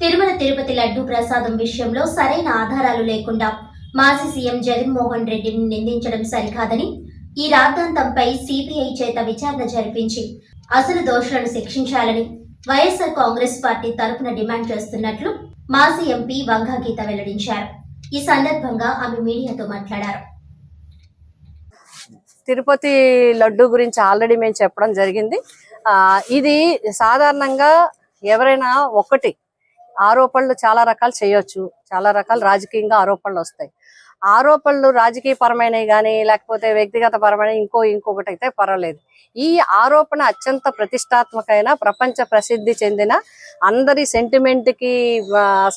తిరుమల తిరుపతి లడ్డు ప్రసాదం విషయంలో సరైన ఆధారాలు లేకుండా మాజీ సీఎం జగన్మోహన్ రెడ్డిని నిందించడం సరికాదని ఈ రాద్ధాంతంపై సిబిఐ చేత విచారణ జరిపించి అసలు దోషులను శిక్షించాలని వైఎస్ఆర్ కాంగ్రెస్ పార్టీ తరపున డిమాండ్ చేస్తున్నట్లు మాజీ ఎంపీ వంగా గీత వెల్లడించారు. ఈ సందర్భంగా ఆమె మీడియాతో మాట్లాడారు. తిరుపతి లడ్డు గురించి ఆల్రెడీ మేము చెప్పడం జరిగింది. ఇది సాధారణంగా ఎవరైనా ఒకటి ఆరోపణలు చాలా రకాలు చేయొచ్చు. చాలా రకాల రాజకీయంగా ఆరోపణలు వస్తాయి. ఆరోపణలు రాజకీయ పరమైనవి కానీ లేకపోతే వ్యక్తిగత పరమైన ఇంకో ఇంకొకటి అయితే పర్వాలేదు. ఈ ఆరోపణ అత్యంత ప్రతిష్టాత్మకమైన ప్రపంచ ప్రసిద్ధి చెందిన అందరి సెంటిమెంట్కి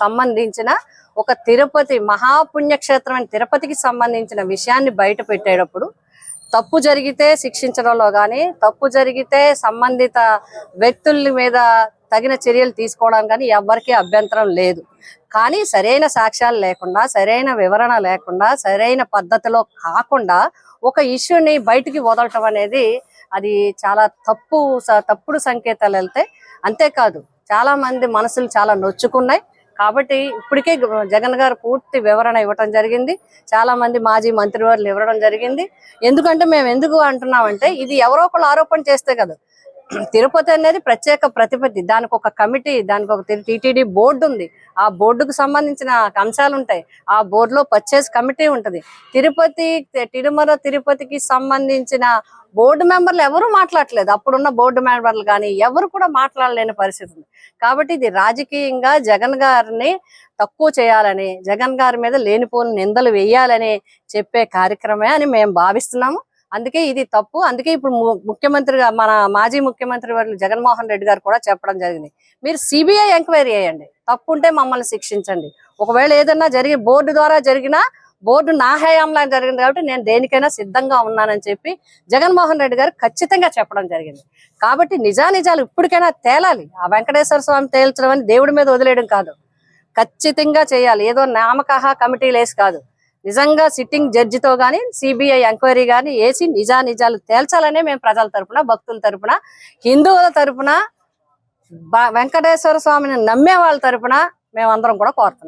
సంబంధించిన ఒక తిరుపతి మహాపుణ్యక్షేత్రమైన తిరుపతికి సంబంధించిన విషయాన్ని బయట పెట్టేటప్పుడు తప్పు జరిగితే శిక్షించడంలో కానీ తప్పు జరిగితే సంబంధిత వ్యక్తుల మీద తగిన చర్యలు తీసుకోవడం కానీ ఎవరికీ అభ్యంతరం లేదు. కానీ సరైన సాక్ష్యాలు లేకుండా సరైన వివరణ లేకుండా సరైన పద్ధతిలో కాకుండా ఒక ఇష్యూని బయటికి వదలటం అనేది అది చాలా తప్పు స- తప్పుడు సంకేతాలు వెళ్తే అంతేకాదు చాలా మంది మనసులు చాలా నొచ్చుకున్నాయి. కాబట్టి ఇప్పటికే జగన్ గారు పూర్తి వివరణ ఇవ్వటం జరిగింది. చాలా మంది మాజీ మంత్రివర్లు ఇవ్వడం జరిగింది. ఎందుకంటే మేము ఎందుకు అంటున్నామంటే ఇది ఎవరో ఒకళ్ళు ఆరోపణ చేస్తే కదా. తిరుపతి అనేది ప్రత్యేక ప్రతిపత్తి. దానికి ఒక కమిటీ దానికి ఒక టిటిడి బోర్డు ఉంది. ఆ బోర్డుకు సంబంధించిన అంశాలు ఉంటాయి. ఆ బోర్డులో పర్చేస్ కమిటీ ఉంటుంది. తిరుపతి తిరుమల తిరుపతికి సంబంధించిన బోర్డు మెంబర్లు ఎవరు మాట్లాడలేదు అప్పుడున్న బోర్డు మెంబర్లు కానీ ఎవరు కూడా మాట్లాడలేని పరిస్థితి ఉంది. కాబట్టి ఇది రాజకీయంగా జగన్ గారిని తక్కువ చేయాలని జగన్ గారి మీద లేనిపోని నిందలు వేయాలని చెప్పే కార్యక్రమే అని మేము భావిస్తున్నాము. అందుకే ఇది తప్పు. అందుకే ఇప్పుడు ముఖ్యమంత్రి ముఖ్యమంత్రిగా మన మాజీ ముఖ్యమంత్రి వారు జగన్మోహన్ రెడ్డి గారు కూడా చెప్పడం జరిగింది. మీరు సిబిఐ ఎంక్వైరీ చేయండి. తప్పు ఉంటే మమ్మల్ని శిక్షించండి. ఒకవేళ ఏదన్నా జరిగి బోర్డు ద్వారా జరిగినా బోర్డు నా హయాంలో జరిగింది కాబట్టి నేను దేనికైనా సిద్ధంగా ఉన్నానని చెప్పి జగన్మోహన్ రెడ్డి గారు ఖచ్చితంగా చెప్పడం జరిగింది. కాబట్టి నిజానిజాలు ఇప్పటికైనా తేలాలి. ఆ వెంకటేశ్వర స్వామి తేల్చడం అని దేవుడి మీద వదిలేయడం కాదు. ఖచ్చితంగా చేయాలి. ఏదో నామకహ కమిటీలు వేసి కాదు. నిజంగా సిట్టింగ్ జడ్జితో గానీ సిబిఐ ఎంక్వైరీ కానీ వేసి నిజా నిజాలు తేల్చాలనే మేము ప్రజల తరపున భక్తుల తరపున హిందువుల తరపున వెంకటేశ్వర స్వామిని నమ్మే వాళ్ళ తరపున మేమందరం కూడా కోరుతున్నాం.